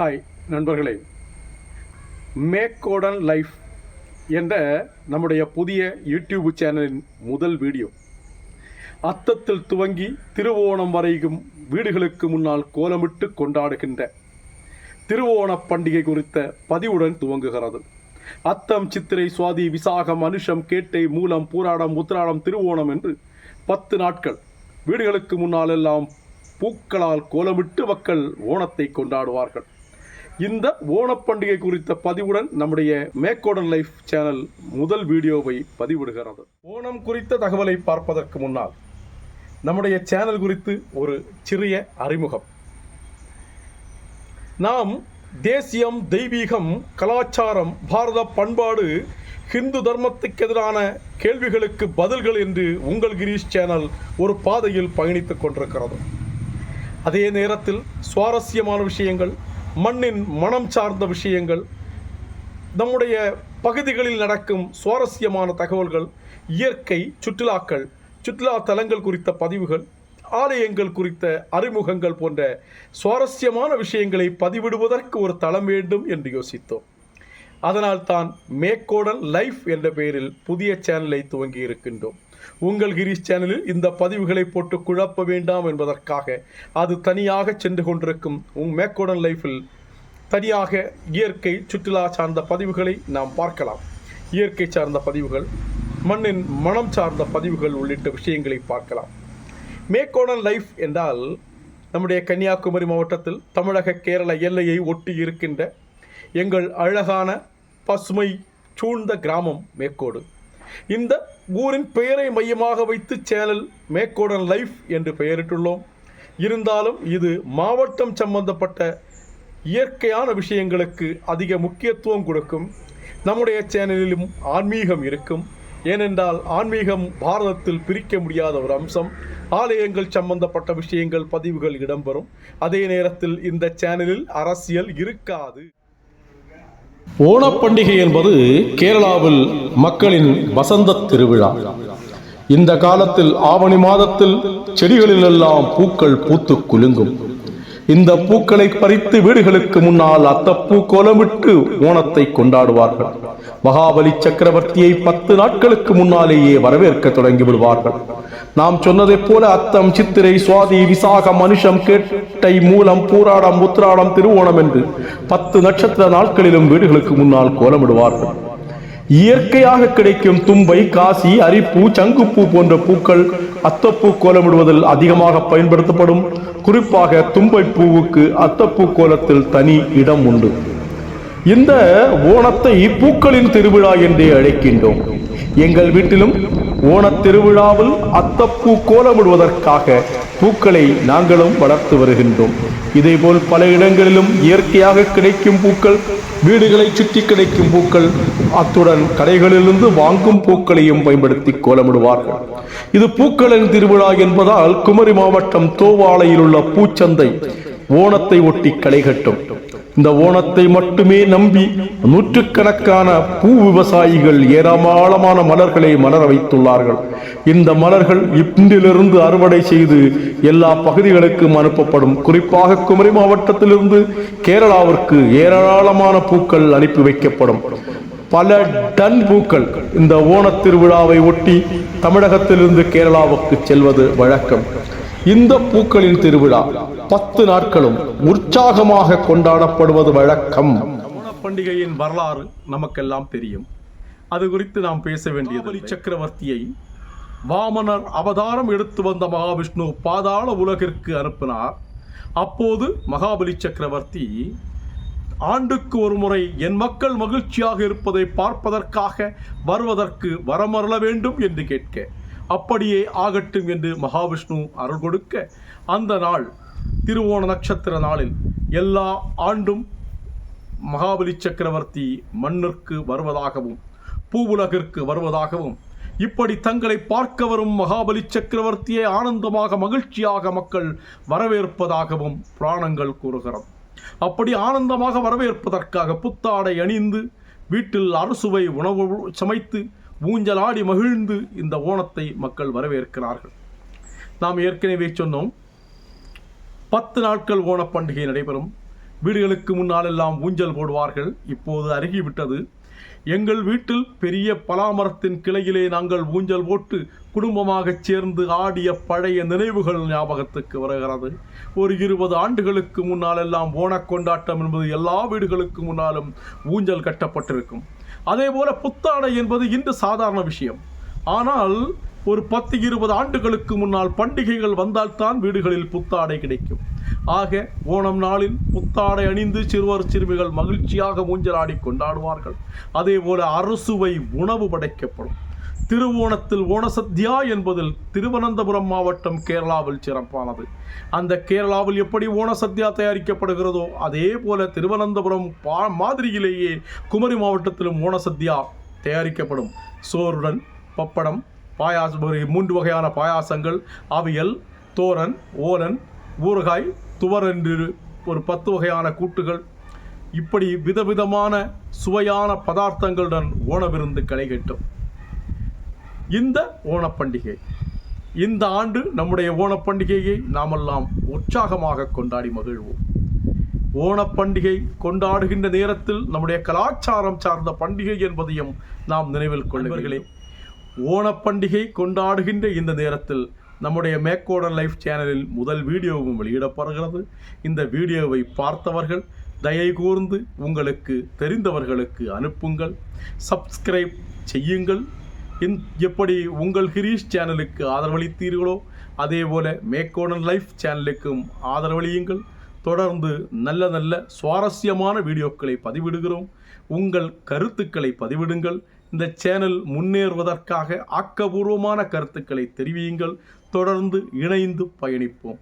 Hi நண்பர்களே. மேக்கோடன் life என்ற நம்முடைய புதிய யூடியூப் சேனலின் முதல் வீடியோ. அத்தத்தில் துவங்கி திருவோணம் வரைக்கும் வீடுகளுக்கு முன்னால் கோலமிட்டு கொண்டாடுகின்ற திருவோண பண்டிகை குறித்த பதிவுடன் துவங்குகிறது. அத்தம் சித்திரை சுவாதி விசாகம் அனுஷம் கேட்டை மூலம் பூராடம் உத்திராடம் திருவோணம் என்று பத்து நாட்கள் வீடுகளுக்கு முன்னால் எல்லாம் பூக்களால் கோலமிட்டு மக்கள் ஓணத்தை கொண்டாடுவார்கள். இந்த ஓணப்பண்டிகை குறித்த பதிவுடன் நம்முடைய மேக்கோடன் லைஃப் சேனல் முதல் வீடியோவை பதிவிடுகிறது. ஓணம் குறித்த தகவலை பார்ப்பதற்கு முன்னால் நம்முடைய சேனல் குறித்து ஒரு சிறிய அறிமுகம். நாம் தேசியம் தெய்வீகம் கலாச்சாரம் பாரத பண்பாடு ஹிந்து தர்மத்துக்கு எதிரான கேள்விகளுக்கு பதில்கள் என்று உங்கள் கிரீஷ் சேனல் ஒரு பாதையில் பயணித்துக் கொண்டிருக்கிறது. அதே நேரத்தில் சுவாரஸ்யமான விஷயங்கள் மண்ணின் மனம் சார்ந்த விஷயங்கள் நம்முடைய பகுதிகளில் நடக்கும் சுவாரஸ்யமான தகவல்கள் இயற்கை சுற்றுலாக்கள் சுற்றுலா தலங்கள் குறித்த பதிவுகள் ஆலயங்கள் குறித்த அறிமுகங்கள் போன்ற சுவாரஸ்யமான விஷயங்களை பதிவிடுவதற்கு ஒரு தளம் வேண்டும் என்று யோசித்தோம். அதனால் தான் மேக்கோடன் லைஃப் என்ற பெயரில் புதிய சேனலை துவங்கி இருக்கின்றோம். உங்கள் கிரீஷ் சேனலில் இந்த பதிவுகளை போட்டு குழப்ப வேண்டாம் என்பதற்காக அது தனியாக சென்று கொண்டிருக்கும் உங் மேக்கோடன் லைஃபில் தனியாக இயற்கை சுற்றுலா சார்ந்த பதிவுகளை நாம் பார்க்கலாம். இயற்கை சார்ந்த பதிவுகள் மண்ணின் மனம் சார்ந்த பதிவுகள் உள்ளிட்ட விஷயங்களை பார்க்கலாம். மேக்கோடன் லைஃப் என்றால் நம்முடைய கன்னியாகுமரி மாவட்டத்தில் தமிழக கேரள எல்லையை ஒட்டி இருக்கின்ற எங்கள் அழகான பசுமை சூழ்ந்த கிராமம் மேற்கோடு இந்த ஊரின் பெயரை மையமாக வைத்து சேனல் மேக்கோடன் லைஃப் என்று பெயரிட்டுள்ளோம். இருந்தாலும் இது மாவட்டம் சம்பந்தப்பட்ட இயற்கையான விஷயங்களுக்கு அதிக முக்கியத்துவம் கொடுக்கும். நம்முடைய சேனலிலும் ஆன்மீகம் இருக்கும். ஏனென்றால் ஆன்மீகம் பாரதத்தில் பிரிக்க முடியாத ஒரு அம்சம். ஆலயங்கள் சம்பந்தப்பட்ட விஷயங்கள் பதிவுகள் இடம்பெறும். அதே நேரத்தில் இந்த சேனலில் அரசியல் இருக்காது. ஓணப்பண்டிகை என்பது கேரளாவில் மக்களின் வசந்த திருவிழா. இந்த காலத்தில் ஆவணி மாதத்தில் செடிகளிலெல்லாம் பூக்கள் பூத்து குலுங்கும். இந்த பூக்களை பறித்து வீடுகளுக்கு முன்னால் அத்தப்பூ கோலமிட்டு ஓணத்தை கொண்டாடுவார்கள். மகாபலி சக்கரவர்த்தியை பத்து நாட்களுக்கு முன்னாலேயே வரவேற்க தொடங்கி விடுவார்கள் நாம் சொன்னதைப் போல அத்தம் சித்திரை சுவாதி விசாகம் மனுஷம் கேட்டை மூலம் பூராடம் உத்திராடம் திருவோணம் என்று பத்து நட்சத்திர நாட்களிலும் வீடுகளுக்கு முன்னால் கோலமிடுவார்கள். இயற்கையாக கிடைக்கும் தும்பை காசி அரிப்பூ சங்குப்பூ போன்ற பூக்கள் அத்தப்பூ கோலமிடுவதில் அதிகமாக பயன்படுத்தப்படும். குறிப்பாக தும்பை பூவுக்கு அத்தப்பூ கோலத்தில் தனி இடம் உண்டு. இந்த ஓணத்தை பூக்களின் திருவிழா என்றே அழைக்கின்றோம். எங்கள் வீட்டிலும் ஓணத் திருவிழாவில் அத்தப்பூ கோலமிடுவதற்காக பூக்களை நாங்களும் வளர்த்து வருகின்றோம். இதேபோல் பல இடங்களிலும் இயற்கையாக கிடைக்கும் பூக்கள் வீடுகளை சுற்றி கிடைக்கும் பூக்கள் அத்துடன் கடைகளிலிருந்து வாங்கும் பூக்களையும் பயன்படுத்தி கோலமிடுவார்கள். இது பூக்களின் திருவிழா என்பதால் குமரி மாவட்டம் தோவாளையில் உள்ள பூச்சந்தை ஓணத்தை ஒட்டி களைகட்டும் இந்த ஓணத்தை மட்டுமே நம்பி நூற்றுக்கணக்கான பூ விவசாயிகள் ஏராளமான மலர்களை மலர வைத்துள்ளார்கள். இந்த மலர்கள் இன்றிலிருந்து அறுவடை செய்து எல்லா பகுதிகளுக்கும் அனுப்பப்படும். குறிப்பாக குமரி மாவட்டத்திலிருந்து கேரளாவிற்கு ஏராளமான பூக்கள் அனுப்பி வைக்கப்படும். பல டன் பூக்கள் இந்த ஓணத் திருவிழாவை ஒட்டி தமிழகத்திலிருந்து கேரளாவுக்கு செல்வது வழக்கம். இந்த பூக்களின் திருவிழா பத்து நாட்களும் உற்சாகமாக கொண்டாடப்படுவது வழக்கம். பண்டிகையின் வரலாறு நமக்கெல்லாம் தெரியும். அது குறித்து நாம் பேச வேண்டியது சக்கரவர்த்தியை வாமனர் அவதாரம் எடுத்து வந்த மகாவிஷ்ணு பாதாள உலகிற்கு அனுப்பினார். அப்போது மகாபலி சக்கரவர்த்தி ஆண்டுக்கு ஒரு முறை என் மக்கள் மகிழ்ச்சியாக இருப்பதை பார்ப்பதற்காக வருவதற்கு வரமருள வேண்டும் என்று கேட்க அப்படியே ஆகட்டும் என்று மகாவிஷ்ணு அருள் கொடுக்க அந்த நாள் திருவோண நட்சத்திர நாளில் எல்லா ஆண்டும் மகாபலி சக்கரவர்த்தி மண்ணிற்கு வருவதாகவும் பூவுலகிற்கு வருவதாகவும் இப்படி தங்களை பார்க்க வரும் மகாபலி சக்கரவர்த்தியை ஆனந்தமாக மகிழ்ச்சியாக மக்கள் வரவேற்பதாகவும் புராணங்கள் கூறுகிறது. அப்படி ஆனந்தமாக வரவேற்பதற்காக புத்தாடை அணிந்து வீட்டில் அறுசுவை உணவு சமைத்து ஊஞ்சலாடி மகிழ்ந்து இந்த ஓணத்தை மக்கள் வரவேற்கிறார்கள். நாம் ஏற்கனவே சொன்னோம் பத்து நாட்கள் ஓணப் பண்டிகை நடைபெறும். வீடுகளுக்கு முன்னாலெல்லாம் ஊஞ்சல் போடுவார்கள். இப்போது அருகிவிட்டது. எங்கள் வீட்டில் பெரிய பலாமரத்தின் கிளையிலே நாங்கள் ஊஞ்சல் போட்டு குடும்பமாகச் சேர்ந்து ஆடிய பழைய நினைவுகள் ஞாபகத்துக்கு வருகிறது. ஒரு இருபது ஆண்டுகளுக்கு முன்னாலெல்லாம் ஓணக் கொண்டாட்டம் என்பது எல்லா வீடுகளுக்கு முன்னாலும் ஊஞ்சல் கட்டப்பட்டிருக்கும். அதே போல புத்தாடை என்பது இன்று சாதாரண விஷயம். ஆனால் ஒரு பத்து இருபது ஆண்டுகளுக்கு முன்னால் பண்டிகைகள் வந்தால்தான் வீடுகளில் புத்தாடை கிடைக்கும். ஆக ஓணம் நாளில் புத்தாடை அணிந்து சிறுவர் சிறுமிகள் மகிழ்ச்சியாக ஊஞ்சலாடி கொண்டாடுவார்கள். அதே போல அரசுவை உணவு படைக்கப்படும். திருவோணத்தில் ஓணசத்யா என்பதில் திருவனந்தபுரம் மாவட்டம் கேரளாவில் சிறப்பானது. அந்த கேரளாவில் எப்படி ஓணசத்யா தயாரிக்கப்படுகிறதோ அதே போல திருவனந்தபுரம் பா மாதிரியிலேயே குமரி மாவட்டத்திலும் ஓணசத்யா தயாரிக்கப்படும். சோறுடன் பப்படம் பாயாசம் மூன்று வகையான பாயாசங்கள் அவியல் தோரன் ஓலன் ஊறுகாய் துவர் என்று ஒரு பத்து வகையான கூட்டுகள். இப்படி விதவிதமான சுவையான பதார்த்தங்களுடன் ஓணவிருந்து களை கட்டும் இந்த ஓணப்பண்டிகை. இந்த ஆண்டு நம்முடைய ஓணப்பண்டிகையை நாமெல்லாம் உற்சாகமாக கொண்டாடி மகிழ்வோம். ஓணப்பண்டிகை கொண்டாடுகின்ற நேரத்தில் நம்முடைய கலாச்சாரம் சார்ந்த பண்டிகை என்பதையும் நாம் நினைவில் கொள்ளுவீர்களே ஓணப்பண்டிகை கொண்டாடுகின்ற இந்த நேரத்தில் நம்முடைய மேக்கோடன் லைஃப் சேனலில் முதல் வீடியோவும் வெளியிடப்படுகிறது. இந்த வீடியோவை பார்த்தவர்கள் தயை கூர்ந்து உங்களுக்கு தெரிந்தவர்களுக்கு அனுப்புங்கள். சப்ஸ்கிரைப் செய்யுங்கள். இந் எப்படி உங்கள் ஹிரீஷ் சேனலுக்கு ஆதரவளித்தீர்களோ அதே போல மேக்கோடன் லைஃப் சேனலுக்கும் ஆதரவளியுங்கள். தொடர்ந்து நல்ல நல்ல சுவாரஸ்யமான வீடியோக்களை பதிவிடுகிறோம். உங்கள் கருத்துக்களை பதிவிடுங்கள். இந்த சேனல் முன்னேறுவதற்காக ஆக்கபூர்வமான கருத்துக்களை தெரிவியுங்கள். தொடர்ந்து இணைந்து பயணிப்போம்.